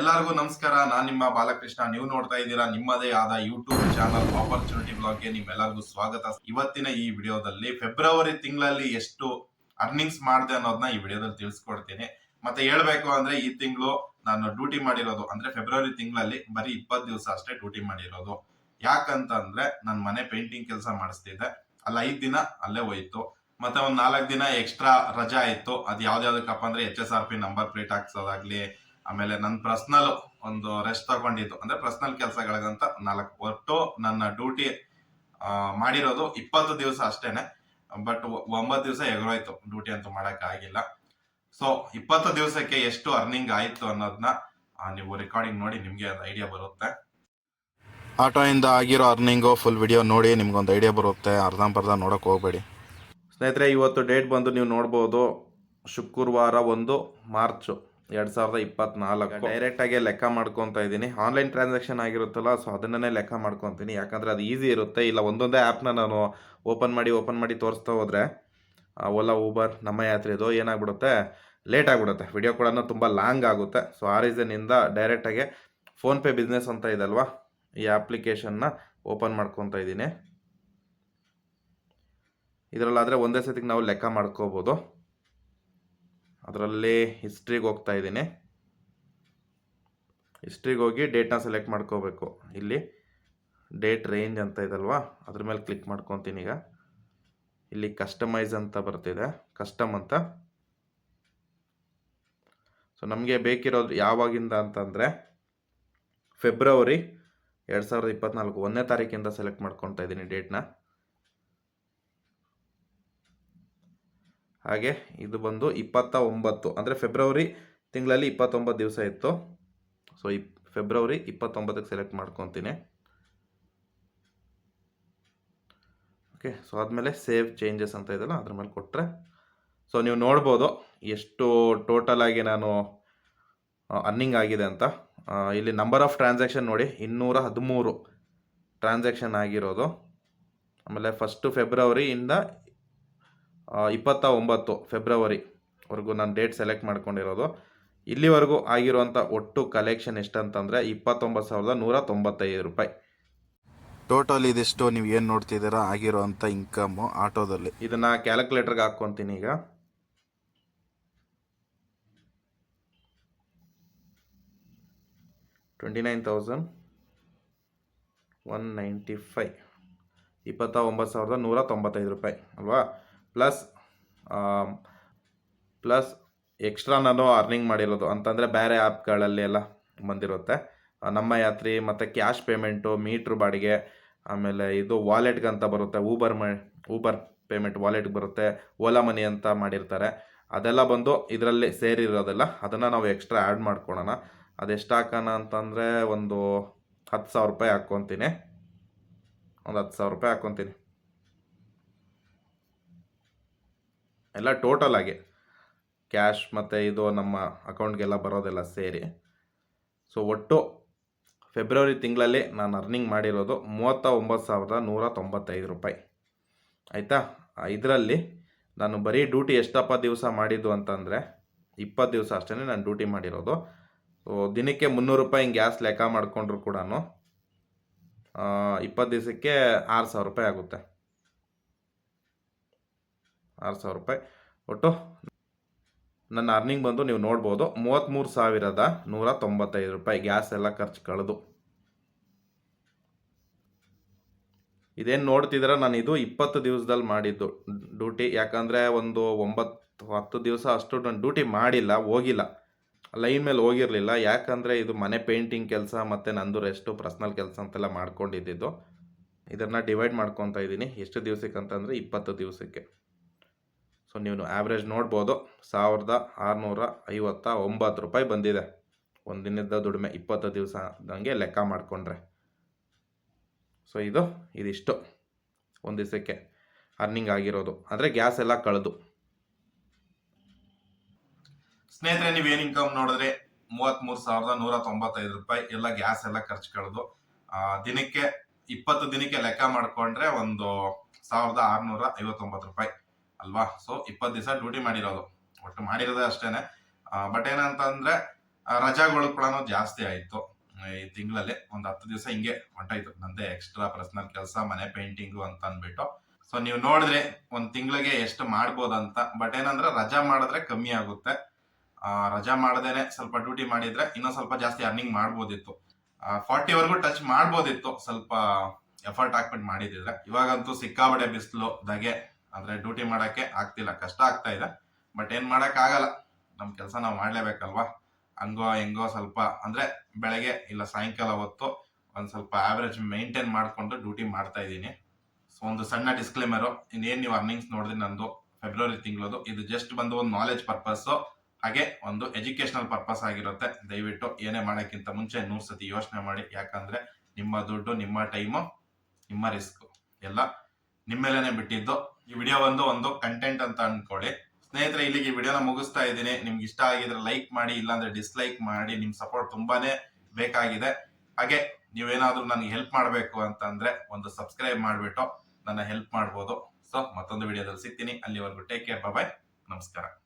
ಎಲ್ಲರಿಗೂ ನಮಸ್ಕಾರ. ನಾನ್ ನಿಮ್ಮ ಬಾಲಕೃಷ್ಣ. ನೀವು ನೋಡ್ತಾ ಇದ್ದೀರಾ ನಿಮ್ಮದೇ ಆದ ಯೂಟ್ಯೂಬ್ ಚಾನಲ್ ಆಪರ್ಚುನಿಟಿ ಬ್ಲಾಗ್ಗೆ ನಿಮ್ಮೆಲ್ಲರಿಗೂ ಸ್ವಾಗತ. ಇವತ್ತಿನ ಈ ವಿಡಿಯೋದಲ್ಲಿ ಫೆಬ್ರವರಿ ತಿಂಗಳಲ್ಲಿ ಎಷ್ಟು ಅರ್ನಿಂಗ್ಸ್ ಮಾಡಿದೆ ಅನ್ನೋದನ್ನ ಈ ವಿಡಿಯೋದಲ್ಲಿ ತಿಳಿಸ್ಕೊಡ್ತೀನಿ. ಮತ್ತೆ ಹೇಳ್ಬೇಕು ಅಂದ್ರೆ ಈ ತಿಂಗಳು ನಾನು ಡ್ಯೂಟಿ ಮಾಡಿರೋದು ಅಂದ್ರೆ ಫೆಬ್ರವರಿ ತಿಂಗಳಲ್ಲಿ ಬರೀ ಇಪ್ಪತ್ತು ದಿವಸ ಅಷ್ಟೇ ಡ್ಯೂಟಿ ಮಾಡಿರೋದು. ಯಾಕಂತಂದ್ರೆ ನನ್ನ ಮನೆ ಪೇಂಟಿಂಗ್ ಕೆಲಸ ಮಾಡಿಸ್ತಿದ್ದೆ. ಅಲ್ಲಿ, ಐದ್ ದಿನ ಅಲ್ಲೇ ಹೋಯ್ತು. ಮತ್ತೆ ಒಂದ್ ನಾಲ್ಕು ದಿನ ಎಕ್ಸ್ಟ್ರಾ ರಜಾ ಇತ್ತು. ಅದು ಯಾವ್ದಾವ್ದಕ್ಕಪ್ಪ ಅಂದ್ರೆ H S R P number plate ಹಾಕ್ಸೋದಾಗ್ಲಿ ಆಮೇಲೆ ನನ್ನ ಪರ್ಸ್ನಲ್ ಒಂದು ರೆಸ್ಟ್ ತಗೊಂಡಿದ್ದು. ಅಂದ್ರೆ ಪರ್ಸ್ನಲ್ ಕೆಲಸಗಳಿಗಂತ ನಾಲ್ಕು. ಒಟ್ಟು ನನ್ನ ಡ್ಯೂಟಿ ಮಾಡಿರೋದು ಇಪ್ಪತ್ತು ದಿವಸ ಅಷ್ಟೇನೆ. ಬಟ್ ಒಂಬತ್ತು ದಿವಸ ಎಗರೋಯ್ತು. ಡ್ಯೂಟಿ ಅಂತೂ ಮಾಡಕ್ ಆಗಿಲ್ಲ. ಸೊ ಇಪ್ಪತ್ತು ದಿವಸಕ್ಕೆ ಎಷ್ಟು ಅರ್ನಿಂಗ್ ಆಯ್ತು ಅನ್ನೋದನ್ನ ನೀವು ರೆಕಾರ್ಡಿಂಗ್ ನೋಡಿ ನಿಮಗೆ ಒಂದು ಐಡಿಯಾ ಬರುತ್ತೆ. ಆಟೋಯಿಂದ ಆಗಿರೋ ಅರ್ನಿಂಗು ಫುಲ್ ವಿಡಿಯೋ ನೋಡಿ ನಿಮ್ಗೊಂದು ಐಡಿಯಾ ಬರುತ್ತೆ. ಅರ್ಧಂಬರ್ಧ ನೋಡೋಕೆ ಹೋಗಬೇಡಿ. ಸ್ನೇಹಿತರೆ, ಇವತ್ತು ಡೇಟ್ ಬಂದು ನೀವು ನೋಡ್ಬೋದು. ಶುಕ್ರವಾರ ಒಂದು ಮಾರ್ಚ್ ಎರಡ್ ಸಾವಿರದ ಇಪ್ಪತ್ನಾಲ್ಕು. ಡೈರೆಕ್ಟ್ ಆಗಿ ಲೆಕ್ಕ ಮಾಡ್ಕೊತಾ ಇದ್ದೀನಿ. ಆನ್ಲೈನ್ ಟ್ರಾನ್ಸಾಕ್ಷನ್ ಆಗಿರುತ್ತಲ್ಲ ಸೊ ಅದನ್ನೇ ಲೆಕ್ಕ ಮಾಡ್ಕೊತೀನಿ. ಯಾಕಂದ್ರೆ ಅದು ಈಸಿ ಇರುತ್ತೆ. ಇಲ್ಲ, ಒಂದೊಂದೇ ಆ್ಯಪ್ನ ನಾನು ಓಪನ್ ಮಾಡಿ ಓಪನ್ ಮಾಡಿ ತೋರಿಸ್ತಾ ಹೋದ್ರೆ ಓಲಾ ಊಬರ್ ನಮ್ಮ ಯಾತ್ರೆ ಯಾತ್ರೆದು ಏನಾಗ್ಬಿಡುತ್ತೆ? ಲೇಟ್ ಆಗಿಬಿಡುತ್ತೆ. ವಿಡಿಯೋ ಕೂಡ ತುಂಬ ಲಾಂಗ್ ಆಗುತ್ತೆ. ಸೊ ಆ ರೀಸನಿಂದ ಡೈರೆಕ್ಟಾಗಿ ಫೋನ್ಪೇ ಬಿಸ್ನೆಸ್ ಅಂತ ಇದಲ್ವಾ ಈ ಅಪ್ಲಿಕೇಶನ್ನ ಓಪನ್ ಮಾಡ್ಕೊತಾ ಇದ್ದೀನಿ. ಇದರಲ್ಲಾದರೆ ಒಂದೇ ಸತಿಗೆ ನಾವು ಲೆಕ್ಕ ಮಾಡ್ಕೋಬೋದು. ಅದರಲ್ಲಿ ಹಿಸ್ಟ್ರಿಗೆ ಹೋಗ್ತಾ ಇದ್ದೀನಿ. ಹಿಸ್ಟ್ರಿಗೆ ಹೋಗಿ ಡೇಟ್ನ ಸೆಲೆಕ್ಟ್ ಮಾಡ್ಕೋಬೇಕು. ಇಲ್ಲಿ ಡೇಟ್ ರೇಂಜ್ ಅಂತ ಇದಲ್ವಾ? ಅದ್ರ ಮೇಲೆ ಕ್ಲಿಕ್ ಮಾಡ್ಕೊತೀನಿ ಈಗ. ಇಲ್ಲಿ ಕಸ್ಟಮೈಸ್ ಅಂತ ಬರ್ತಿದೆ. ಕಸ್ಟಮ್ ಅಂತ. ಸೊ ನಮಗೆ ಬೇಕಿರೋದು ಯಾವಾಗಿಂದ ಅಂತಂದರೆ ಫೆಬ್ರವರಿ ಎರಡು ಸಾವಿರದ ಇಪ್ಪತ್ತ್ನಾಲ್ಕು ಒಂದನೇ ತಾರೀಕಿಂದ ಸೆಲೆಕ್ಟ್ ಮಾಡ್ಕೊತಾ ಇದ್ದೀನಿ ಡೇಟ್ನ ಹಾಗೆ ಇದು ಬಂದು ಇಪ್ಪತ್ತ ಒಂಬತ್ತು ಅಂದರೆ ಫೆಬ್ರವರಿ ತಿಂಗಳಲ್ಲಿ ಇಪ್ಪತ್ತೊಂಬತ್ತು ದಿವಸ ಇತ್ತು. ಸೊ ಇಪ್ ಫೆಬ್ರವರಿ ಇಪ್ಪತ್ತೊಂಬತ್ತಕ್ಕೆ ಸೆಲೆಕ್ಟ್ ಮಾಡ್ಕೊತೀನಿ. ಓಕೆ ಸೊ ಆದಮೇಲೆ ಸೇವ್ ಚೇಂಜಸ್ ಅಂತ ಇದೆಯಲ್ಲ, ಅದ್ರ ಮೇಲೆ ಕೊಟ್ಟರೆ ಸೊ ನೀವು ನೋಡ್ಬೋದು ಎಷ್ಟು ಟೋಟಲ್ ಆಗಿ ನಾನು ಅರ್ನಿಂಗ್ ಆಗಿದೆ ಅಂತ. ಇಲ್ಲಿ ನಂಬರ್ ಆಫ್ ಟ್ರಾನ್ಸಾಕ್ಷನ್ ನೋಡಿ, ಇನ್ನೂರ ಹದಿಮೂರು ಟ್ರಾನ್ಸಾಕ್ಷನ್ ಆಗಿರೋದು. ಆಮೇಲೆ ಫಸ್ಟು ಫೆಬ್ರವರಿಯಿಂದ ಇಪ್ಪತ್ತ ಒಂಬತ್ತು ಫೆಬ್ರವರಿವರೆಗೂ ನಾನು ಡೇಟ್ ಸೆಲೆಕ್ಟ್ ಮಾಡ್ಕೊಂಡಿರೋದು. ಇಲ್ಲಿವರೆಗೂ ಆಗಿರುವಂಥ ಒಟ್ಟು ಕಲೆಕ್ಷನ್ ಎಷ್ಟಂತಂದರೆ ಇಪ್ಪತ್ತೊಂಬತ್ತು ಸಾವಿರದ ನೂರ ತೊಂಬತ್ತೈದು ರೂಪಾಯಿ. ಟೋಟಲ್ ಇದಿಷ್ಟು ನೀವು ಏನು ನೋಡ್ತಿದ್ದೀರಾ? ಆಗಿರುವಂಥ ಇನ್ಕಮು ಇನ್ಕಮ್ಮು ಆಟೋದಲ್ಲಿ ಇದನ್ನು ಕ್ಯಾಲ್ಕುಲೇಟ್ರಿಗೆ ಹಾಕ್ಕೊತೀನಿ ಈಗ. Twenty nine thousand one ninety five ಇಪ್ಪತ್ತ ಒಂಬತ್ತು ಸಾವಿರದ ನೂರ ತೊಂಬತ್ತೈದು ರೂಪಾಯಿ ಅಲ್ವಾ? ಪ್ಲಸ್ ಪ್ಲಸ್ ಎಕ್ಸ್ಟ್ರಾ ನಾನು ಅರ್ನಿಂಗ್ ಮಾಡಿರೋದು. ಅಂತಂದರೆ ಬೇರೆ ಆ್ಯಪ್ಗಳಲ್ಲಿ ಎಲ್ಲ ಬಂದಿರುತ್ತೆ. ನಮ್ಮ ಯಾತ್ರಿ ಮತ್ತು ಕ್ಯಾಶ್ ಪೇಮೆಂಟು, ಮೀಟ್ರ್ ಬಾಡಿಗೆ, ಆಮೇಲೆ ಇದು ವಾಲೆಟ್ಗೆ ಅಂತ ಬರುತ್ತೆ. ಊಬರ್ ಮ, ಊಬರ್ ಪೇಮೆಂಟ್ ವಾಲೆಟ್ಗೆ ಬರುತ್ತೆ. ಓಲಾ ಮನಿ ಅಂತ ಮಾಡಿರ್ತಾರೆ. ಅದೆಲ್ಲ ಬಂದು ಇದರಲ್ಲಿ ಸೇರಿರೋದೆಲ್ಲ ಅದನ್ನು ನಾವು ಎಕ್ಸ್ಟ್ರಾ ಆ್ಯಡ್ ಮಾಡ್ಕೊಳೋಣ. ಅದೆಷ್ಟು ಹಾಕೋಣ ಅಂತಂದರೆ ಒಂದು ಹತ್ತು ಸಾವಿರ ರೂಪಾಯಿ ಹಾಕ್ಕೊತೀನಿ. ಒಂದು ಹತ್ತು ಸಾವಿರ ರೂಪಾಯಿ ಹಾಕ್ಕೊತೀನಿ. ಎಲ್ಲ ಟೋಟಲ್ ಆಗಿ. ಕ್ಯಾಶ್ ಮತ್ತು ಇದು ನಮ್ಮ ಅಕೌಂಟ್ಗೆಲ್ಲ ಬರೋದೆಲ್ಲ ಸೇರಿ. ಸೊ ಒಟ್ಟು ಫೆಬ್ರವರಿ ತಿಂಗಳಲ್ಲಿ ನಾನು ಅರ್ನಿಂಗ್ ಮಾಡಿರೋದು ಮೂವತ್ತ ಒಂಬತ್ತು ಸಾವಿರದ ನೂರ ತೊಂಬತ್ತೈದು ರೂಪಾಯಿ. ಆಯಿತಾ? ಇದರಲ್ಲಿ ನಾನು ಬರೀ ಡ್ಯೂಟಿ ಎಷ್ಟಪ್ಪ ದಿವಸ ಮಾಡಿದ್ದು ಅಂತಂದರೆ ಇಪ್ಪತ್ತು ದಿವಸ ಅಷ್ಟೇ ನಾನು ಡ್ಯೂಟಿ ಮಾಡಿರೋದು. ಸೊ ದಿನಕ್ಕೆ ಮುನ್ನೂರು ರೂಪಾಯಿ ಗ್ಯಾಸ್ ಲೆಕ್ಕ ಮಾಡಿಕೊಂಡ್ರು ಕೂಡ ಇಪ್ಪತ್ತು ದಿವಸಕ್ಕೆ ಆರು ಸಾವಿರ ರೂಪಾಯಿ ಆಗುತ್ತೆ. ಆರು ಸಾವಿರ ರೂಪಾಯಿ. ಒಟ್ಟು ನನ್ನ ಅರ್ನಿಂಗ್ ಬಂದು ನೀವು ನೋಡ್ಬೋದು ಮೂವತ್ತ್ಮೂರು ಸಾವಿರದ ನೂರ ತೊಂಬತ್ತೈದು ರೂಪಾಯಿ ಗ್ಯಾಸ್ ಎಲ್ಲ ಖರ್ಚು ಕಳೆದು. ಇದೇನು ನೋಡ್ತಿದ್ರೆ ನಾನು ಇದು ಇಪ್ಪತ್ತು ದಿವಸದಲ್ಲಿ ಮಾಡಿದ್ದು ಡ್ಯೂಟಿ. ಯಾಕಂದರೆ ಒಂದು ಒಂಬತ್ತು, ಹತ್ತು ದಿವಸ ಅಷ್ಟು ನಾನು ಡ್ಯೂಟಿ ಮಾಡಿಲ್ಲ, ಹೋಗಿಲ್ಲ. ಲೈನ್ ಮೇಲೆ ಹೋಗಿರಲಿಲ್ಲ. ಯಾಕಂದರೆ ಇದು ಮನೆ ಪೇಂಟಿಂಗ್ ಕೆಲಸ ಮತ್ತು ನಂದು ರೆಸ್ಟು ಪರ್ಸ್ನಲ್ ಕೆಲಸ ಅಂತೆಲ್ಲ ಮಾಡ್ಕೊಂಡಿದ್ದಿದ್ದು. ಇದನ್ನು ಡಿವೈಡ್ ಮಾಡ್ಕೊತಾ ಇದ್ದೀನಿ. ಎಷ್ಟು ದಿವಸಕ್ಕೆ ಅಂತಂದರೆ ಇಪ್ಪತ್ತು ದಿವಸಕ್ಕೆ. ಸೊ ನೀವು ಆ್ಯಾವ್ರೇಜ್ ನೋಡ್ಬೋದು. ಸಾವಿರದ ಆರುನೂರ ಐವತ್ತ ಒಂಬತ್ತು ರೂಪಾಯಿ ಬಂದಿದೆ. ಒಂದಿನದ ದುಡಿಮೆ ಇಪ್ಪತ್ತು ದಿವಸ ಹಂಗೆ ಲೆಕ್ಕ ಮಾಡಿಕೊಂಡ್ರೆ. ಸೊ ಇದು, ಇದಿಷ್ಟು. ಒಂದು ದಿವಸಕ್ಕೆ ಅರ್ನಿಂಗ್ ಆಗಿರೋದು. ಅಂದರೆ ಗ್ಯಾಸ್ ಎಲ್ಲ ಕಳೆದು. ಸ್ನೇಹಿತರೆ ನೀವು ಏನು ಇನ್ಕಮ್ ನೋಡಿದ್ರೆ ಮೂವತ್ತ್ಮೂರು ಸಾವಿರದ ನೂರ ತೊಂಬತ್ತೈದು ರೂಪಾಯಿ ಎಲ್ಲ ಗ್ಯಾಸ್ ಎಲ್ಲ ಖರ್ಚು ಕಳೆದು ದಿನಕ್ಕೆ ಇಪ್ಪತ್ತು ದಿನಕ್ಕೆ ಲೆಕ್ಕ ಮಾಡಿಕೊಂಡ್ರೆ ಒಂದು ಸಾವಿರದ ಆರುನೂರ ಐವತ್ತೊಂಬತ್ತು ರೂಪಾಯಿ. ಅಲ್ವಾ? ಸೊ ಇಪ್ಪತ್ತು ದಿವಸ ಡ್ಯೂಟಿ ಮಾಡಿರೋದು. ಒಟ್ಟು ಮಾಡಿರೋದೇ ಅಷ್ಟೇನೆ. ಬಟ್ ಏನಂತಂದ್ರೆ ರಜಾಗಳು ಕೂಡ ಜಾಸ್ತಿ ಆಯ್ತು. ಈ ತಿಂಗಳಲ್ಲಿ ಒಂದು ಹತ್ತು ದಿವಸ ಹಿಂಗೆ ಹೊಂಟಾಯ್ತು. ನಂದೇ ಎಕ್ಸ್ಟ್ರಾ ಪರ್ಸನಲ್ ಕೆಲಸ, ಮನೆ ಪೇಂಟಿಂಗು ಅಂತ ಅಂದ್ಬಿಟ್ಟು. ಸೊ ನೀವು ನೋಡಿದ್ರೆ ಒಂದು ತಿಂಗಳಿಗೆ ಎಷ್ಟು ಮಾಡ್ಬೋದಂತ. ಬಟ್ ಏನಂದ್ರೆ, ರಜಾ ಮಾಡಿದ್ರೆ ಕಮ್ಮಿ ಆಗುತ್ತೆ. ರಜಾ ಮಾಡದೇನೆ ಸ್ವಲ್ಪ ಡ್ಯೂಟಿ ಮಾಡಿದ್ರೆ ಇನ್ನೂ ಸ್ವಲ್ಪ ಜಾಸ್ತಿ ಅರ್ನಿಂಗ್ ಮಾಡ್ಬೋದಿತ್ತು. ಫಾರ್ಟಿ ವರ್ಗು ಟಚ್ ಮಾಡ್ಬೋದಿತ್ತು. ಸ್ವಲ್ಪ ಎಫರ್ಟ್ ಹಾಕ್ಬಿಟ್ಟು ಮಾಡಿದಿದ್ರೆ ಇವಾಗಂತೂ ಸಿಕ್ಕಾಬಡೆ ಬಿಸಿಲು ದಗೆ ಅಂದ್ರೆ ಡ್ಯೂಟಿ ಮಾಡಕ್ಕೆ ಆಗ್ತಿಲ್ಲ. ಕಷ್ಟ ಆಗ್ತಾ ಇದೆ. ಬಟ್ ಏನ್ ಮಾಡಕ್ ಆಗಲ್ಲ. ನಮ್ ಕೆಲಸ ನಾವು ಮಾಡ್ಲೇಬೇಕಲ್ವಾ? ಹಂಗೋ ಹೆಂಗೋ ಸ್ವಲ್ಪ ಅಂದ್ರೆ ಬೆಳಗ್ಗೆ ಇಲ್ಲ ಸಾಯಂಕಾಲ ಹೊತ್ತು ಒಂದ್ ಸ್ವಲ್ಪ ಆವರೇಜ್ ಮೇಂಟೈನ್ ಮಾಡ್ಕೊಂಡು ಡ್ಯೂಟಿ ಮಾಡ್ತಾ ಇದ್ದೀನಿ. ಸೊ ಒಂದು ಸಣ್ಣ ಡಿಸ್ಕ್ಲೇಮರು ಇನ್ನೇನ್ ನೀವು ಅರ್ನಿಂಗ್ಸ್ ನೋಡಿದ್ರೆ ನಂದು ಫೆಬ್ರವರಿ ತಿಂಗಳದು. ಇದು ಜಸ್ಟ್ ಬಂದು ಒಂದು ನಾಲೆಜ್ ಪರ್ಪಸ್ ಹಾಗೆ ಒಂದು ಎಜುಕೇಶನಲ್ ಪರ್ಪಸ್ ಆಗಿರುತ್ತೆ. ದಯವಿಟ್ಟು ಏನೇ ಮಾಡೋಕ್ಕಿಂತ ಮುಂಚೆ ನೂರು ಸತಿ ಯೋಚನೆ ಮಾಡಿ. ಯಾಕಂದ್ರೆ ನಿಮ್ಮ ದುಡ್ಡು, ನಿಮ್ಮ ಟೈಮು ನಿಮ್ಮ ರಿಸ್ಕ್ ಎಲ್ಲ ನಿಮ್ಮೇಲೇನೆ ಬಿಟ್ಟಿದ್ದು. ಈ ವಿಡಿಯೋ ಒಂದು ಒಂದು ಕಂಟೆಂಟ್ ಅಂತ ಅನ್ಕೊಳ್ಳಿ. ಸ್ನೇಹಿತರೆ, ಇಲ್ಲಿಗೆ ವಿಡಿಯೋನ ಮುಗಿಸ್ತಾ ಇದ್ದೀನಿ. ನಿಮ್ಗೆ ಇಷ್ಟ ಆಗಿದ್ರೆ ಲೈಕ್ ಮಾಡಿ, ಇಲ್ಲಾಂದ್ರೆ ಡಿಸ್ಲೈಕ್ ಮಾಡಿ. ನಿಮ್ ಸಪೋರ್ಟ್ ತುಂಬಾನೇ ಬೇಕಾಗಿದೆ. ಹಾಗೆ ನೀವೇನಾದ್ರೂ ನನಗೆ ಹೆಲ್ಪ್ ಮಾಡಬೇಕು ಅಂತಂದ್ರೆ ಒಂದು ಸಬ್ಸ್ಕ್ರೈಬ್ ಮಾಡಿಬಿಟ್ಟು ನನ್ನ ಹೆಲ್ಪ್ ಮಾಡ್ಬೋದು. ಸೊ ಮತ್ತೊಂದು ವಿಡಿಯೋದಲ್ಲಿ ಸಿಗ್ತೀನಿ. ಅಲ್ಲಿವರೆಗೂ ಟೇಕ್ ಕೇರ್ ಬಾಯ್ ನಮಸ್ಕಾರ.